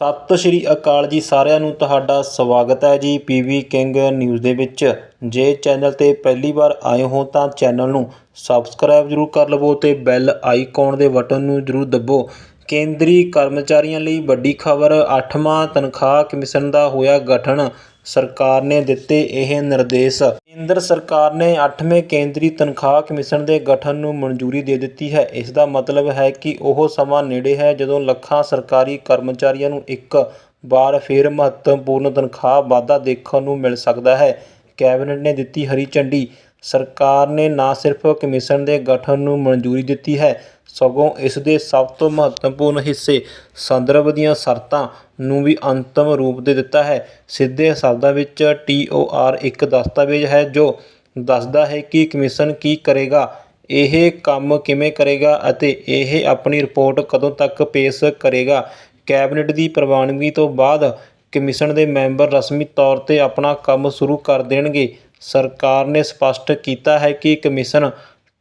ਸਤਿ ਸ਼੍ਰੀ ਅਕਾਲ ਜੀ ਸਾਰਿਆਂ ਨੂੰ, ਤੁਹਾਡਾ ਸਵਾਗਤ ਹੈ ਜੀ ਪੀਵੀ ਕਿੰਗ ਨਿਊਜ਼ ਦੇ ਵਿੱਚ। ਜੇ ਚੈਨਲ ਤੇ ਪਹਿਲੀ ਵਾਰ ਆਏ ਹੋ ਤਾਂ ਚੈਨਲ ਨੂੰ ਸਬਸਕ੍ਰਾਈਬ ਜ਼ਰੂਰ ਕਰ ਲਵੋ ਤੇ ਬੈਲ ਆਈਕਨ ਦੇ ਬਟਨ ਨੂੰ ਜ਼ਰੂਰ ਦਬੋ। ਕੇਂਦਰੀ ਕਰਮਚਾਰੀਆਂ ਲਈ ਵੱਡੀ ਖਬਰ 8ਵਾਂ ਤਨਖਾਹ ਕਮਿਸ਼ਨ ਦਾ ਹੋਇਆ ਗਠਨ। ਸਰਕਾਰ ਨੇ ਦਿੱਤੇ ਇਹ ਨਿਰਦੇਸ਼। ਕੇਂਦਰ ਸਰਕਾਰ ਨੇ 8ਵੇਂ ਕੇਂਦਰੀ ਤਨਖਾਹ ਕਮਿਸ਼ਨ ਦੇ ਗਠਨ ਨੂੰ ਮਨਜ਼ੂਰੀ ਦੇ ਦਿੱਤੀ ਹੈ। ਇਸ ਦਾ ਮਤਲਬ ਹੈ ਕਿ ਉਹ ਸਮਾਂ ਨੇੜੇ ਹੈ ਜਦੋਂ ਲੱਖਾਂ ਸਰਕਾਰੀ ਕਰਮਚਾਰੀਆਂ ਨੂੰ ਇੱਕ ਵਾਰ ਫਿਰ ਮਹੱਤਵਪੂਰਨ ਤਨਖਾਹ ਵਾਧਾ ਦੇਖਣ ਨੂੰ ਮਿਲ ਸਕਦਾ ਹੈ। ਕੈਬਨਿਟ ਨੇ ਦਿੱਤੀ ਹਰੀ ਝੰਡੀ। ਸਰਕਾਰ ਨੇ ਨਾ ਸਿਰਫ ਕਮਿਸ਼ਨ ਦੇ ਗਠਨ ਨੂੰ ਮਨਜ਼ੂਰੀ ਦਿੱਤੀ ਹੈ, ਸਗੋਂ ਇਸ ਦੇ ਸਭ ਤੋਂ ਮਹੱਤਵਪੂਰਨ ਹਿੱਸੇ ਸੰਦਰਭ ਦੀਆਂ ਸ਼ਰਤਾਂ ਨੂੰ ਵੀ ਅੰਤਮ ਰੂਪ ਦੇ ਦਿੱਤਾ ਹੈ। ਸਿੱਧੇ ਸ਼ਬਦਾਂ ਵਿੱਚ ਟੀ ਓ ਆਰ ਇੱਕ ਦਸਤਾਵੇਜ਼ ਹੈ ਜੋ ਦੱਸਦਾ ਹੈ ਕਿ ਕਮਿਸ਼ਨ ਕੀ ਕਰੇਗਾ, ਇਹ ਕੰਮ ਕਿਵੇਂ ਕਰੇਗਾ ਅਤੇ ਇਹ ਆਪਣੀ ਰਿਪੋਰਟ ਕਦੋਂ ਤੱਕ ਪੇਸ਼ ਕਰੇਗਾ। ਕੈਬਨਿਟ ਦੀ ਪ੍ਰਵਾਨਗੀ ਤੋਂ ਬਾਅਦ ਕਮਿਸ਼ਨ ਦੇ ਮੈਂਬਰ ਰਸਮੀ ਤੌਰ ਤੇ ਆਪਣਾ ਕੰਮ ਸ਼ੁਰੂ ਕਰ ਦੇਣਗੇ। ਸਰਕਾਰ ਨੇ ਸਪਸ਼ਟ ਕੀਤਾ ਹੈ ਕਿ ਕਮਿਸ਼ਨ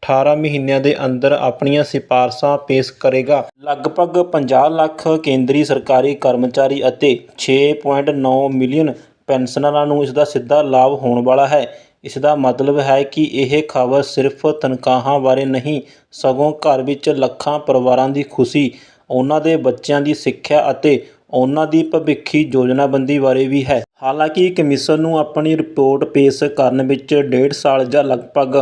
18 ਮਹੀਨਿਆਂ ਦੇ ਅੰਦਰ ਆਪਣੀਆਂ ਸਿਫਾਰਸ਼ਾਂ ਪੇਸ਼ ਕਰੇਗਾ। ਲਗਭਗ 50 ਲੱਖ ਕੇਂਦਰੀ ਸਰਕਾਰੀ ਕਰਮਚਾਰੀ ਅਤੇ 6.9 ਮਿਲੀਅਨ ਪੈਨਸ਼ਨਰਾਂ ਨੂੰ ਇਸ ਦਾ ਸਿੱਧਾ ਲਾਭ ਹੋਣ ਵਾਲਾ ਹੈ। ਇਸ ਦਾ ਮਤਲਬ ਹੈ ਕਿ ਇਹ ਖਬਰ ਸਿਰਫ ਤਨਖਾਹਾਂ ਬਾਰੇ ਨਹੀਂ, ਸਗੋਂ ਘਰ ਵਿੱਚ ਲੱਖਾਂ ਪਰਿਵਾਰਾਂ ਦੀ ਖੁਸ਼ੀ, ਉਹਨਾਂ ਦੇ ਬੱਚਿਆਂ ਦੀ ਸਿੱਖਿਆ ਅਤੇ ਉਹਨਾਂ ਦੀ ਭਵਿੱਖੀ ਯੋਜਨਾਬੰਦੀ ਬਾਰੇ ਵੀ ਹੈ। ਹਾਲਾਂਕਿ ਕਮਿਸ਼ਨ ਨੂੰ ਆਪਣੀ ਰਿਪੋਰਟ ਪੇਸ਼ ਕਰਨ ਵਿੱਚ ਡੇਢ ਸਾਲ ਜਾਂ ਲਗਭਗ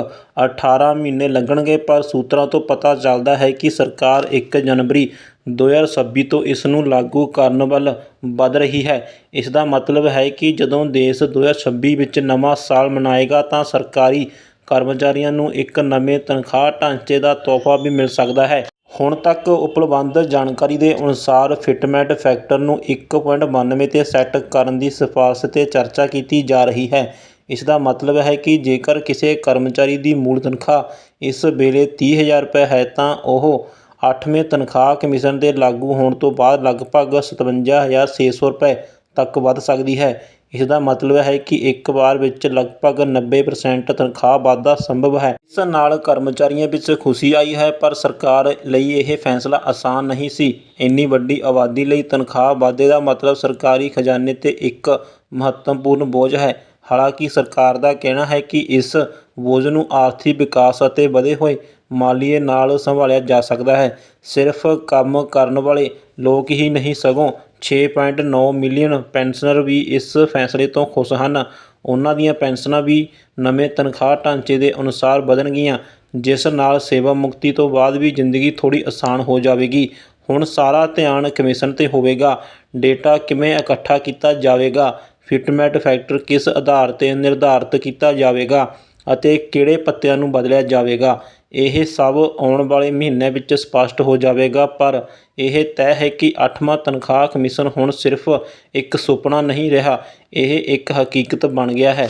18 ਮਹੀਨੇ ਲੱਗਣਗੇ, ਪਰ ਸੂਤਰਾਂ ਤੋਂ ਪਤਾ ਚੱਲਦਾ ਹੈ ਕਿ ਸਰਕਾਰ 1 ਜਨਵਰੀ 2026 ਤੋਂ ਇਸ ਨੂੰ ਲਾਗੂ ਕਰਨ ਵੱਲ ਵਧ ਰਹੀ ਹੈ। ਇਸ ਦਾ ਮਤਲਬ ਹੈ ਕਿ ਜਦੋਂ ਦੇਸ਼ 2026 ਵਿੱਚ ਨਵਾਂ ਸਾਲ ਮਨਾਏਗਾ, ਤਾਂ ਸਰਕਾਰੀ ਕਰਮਚਾਰੀਆਂ ਨੂੰ ਇੱਕ ਨਵੇਂ ਤਨਖਾਹ ਢਾਂਚੇ ਦਾ ਤੋਹਫ਼ਾ ਵੀ ਮਿਲ ਸਕਦਾ ਹੈ। ਹੁਣ ਤੱਕ ਉਪਲਬਧ ਜਾਣਕਾਰੀ ਦੇ ਅਨੁਸਾਰ ਫਿਟਮੈਟ ਫੈਕਟਰ ਨੂੰ 1.92 ਤੇ ਸੈੱਟ ਕਰਨ ਦੀ ਸਿਫਾਰਸ਼ ਤੇ ਚਰਚਾ ਕੀਤੀ ਜਾ ਰਹੀ ਹੈ। ਇਸ ਦਾ ਮਤਲਬ ਹੈ ਕਿ ਜੇਕਰ ਕਿਸੇ ਕਰਮਚਾਰੀ ਦੀ ਮੂਲ ਤਨਖਾਹ ਇਸ ਵੇਲੇ 30000 ਰੁਪਏ ਹੈ ਤਾਂ ਉਹ 8ਵੇਂ ਤਨਖਾਹ ਕਮਿਸ਼ਨ ਦੇ ਲਾਗੂ ਹੋਣ ਤੋਂ ਬਾਅਦ ਲਗਭਗ 57600 ਰੁਪਏ ਤੱਕ ਵੱਧ ਸਕਦੀ ਹੈ। ਇਸ ਦਾ ਮਤਲਬ ਹੈ ਕਿ ਇੱਕ ਵਾਰ ਵਿੱਚ ਲਗਭਗ 90% ਤਨਖਾਹ ਵਾਧਾ ਸੰਭਵ ਹੈ। ਇਸ ਨਾਲ ਕਰਮਚਾਰੀਆਂ ਵਿੱਚ ਖੁਸ਼ੀ ਆਈ ਹੈ, ਪਰ ਸਰਕਾਰ ਲਈ ਇਹ ਫੈਸਲਾ ਆਸਾਨ ਨਹੀਂ ਸੀ। ਇੰਨੀ ਵੱਡੀ ਆਬਾਦੀ ਲਈ ਤਨਖਾਹ ਵਾਧੇ ਦਾ ਮਤਲਬ ਸਰਕਾਰੀ ਖਜ਼ਾਨੇ ਤੇ ਇੱਕ ਮਹੱਤਵਪੂਰਨ ਬੋਝ ਹੈ। ਹਾਲਾਂਕਿ ਸਰਕਾਰ ਦਾ ਕਹਿਣਾ ਹੈ ਕਿ ਇਸ ਬੋਝ ਨੂੰ ਆਰਥਿਕ ਵਿਕਾਸ ਅਤੇ ਵਧੇ ਹੋਏ ਮਾਲੀਏ ਨਾਲ ਸੰਭਾਲਿਆ ਜਾ ਸਕਦਾ ਹੈ। ਸਿਰਫ ਕੰਮ ਕਰਨ ਵਾਲੇ ਲੋਕ ਹੀ ਨਹੀਂ, ਸਗੋਂ 6.9 ਮਿਲੀਅਨ ਪੈਨਸ਼ਨਰ ਵੀ ਇਸ ਫੈਸਲੇ ਤੋਂ ਖੁਸ਼ ਹਨ। ਉਹਨਾਂ ਦੀਆਂ ਪੈਨਸ਼ਨਾਂ ਵੀ ਨਵੇਂ ਤਨਖਾਹ ਢਾਂਚੇ ਦੇ ਅਨੁਸਾਰ ਵਧਣਗੀਆਂ, ਜਿਸ ਨਾਲ ਸੇਵਾ ਮੁਕਤੀ ਤੋਂ ਬਾਅਦ ਵੀ ਜ਼ਿੰਦਗੀ ਥੋੜ੍ਹੀ ਆਸਾਨ ਹੋ ਜਾਵੇਗੀ। ਹੁਣ ਸਾਰਾ ਧਿਆਨ ਕਮਿਸ਼ਨ ਤੇ ਹੋਵੇਗਾ। ਡੇਟਾ ਕਿਵੇਂ ਇਕੱਠਾ ਕੀਤਾ ਜਾਵੇਗਾ? ਫਿਟਮੈਟ ਫੈਕਟਰ ਕਿਸ ਆਧਾਰ ਤੇ ਨਿਰਧਾਰਤ ਕੀਤਾ ਜਾਵੇਗਾ? ਅਤੇ ਕਿਹੜੇ ਪੱਤਿਆਂ ਨੂੰ ਬਦਲਿਆ ਜਾਵੇਗਾ? ਇਹ ਸਭ ਆਉਣ ਵਾਲੇ ਮਹੀਨਿਆਂ ਵਿੱਚ ਸਪੱਸ਼ਟ ਹੋ ਜਾਵੇਗਾ, ਪਰ ਇਹ ਤੈਅ ਹੈ ਕਿ ਅੱਠਵਾਂ ਤਨਖਾਹ ਕਮਿਸ਼ਨ ਹੁਣ ਸਿਰਫ ਇੱਕ ਸੁਪਨਾ ਨਹੀਂ ਰਿਹਾ। ਇਹ ਇੱਕ ਹਕੀਕਤ ਬਣ ਗਿਆ ਹੈ।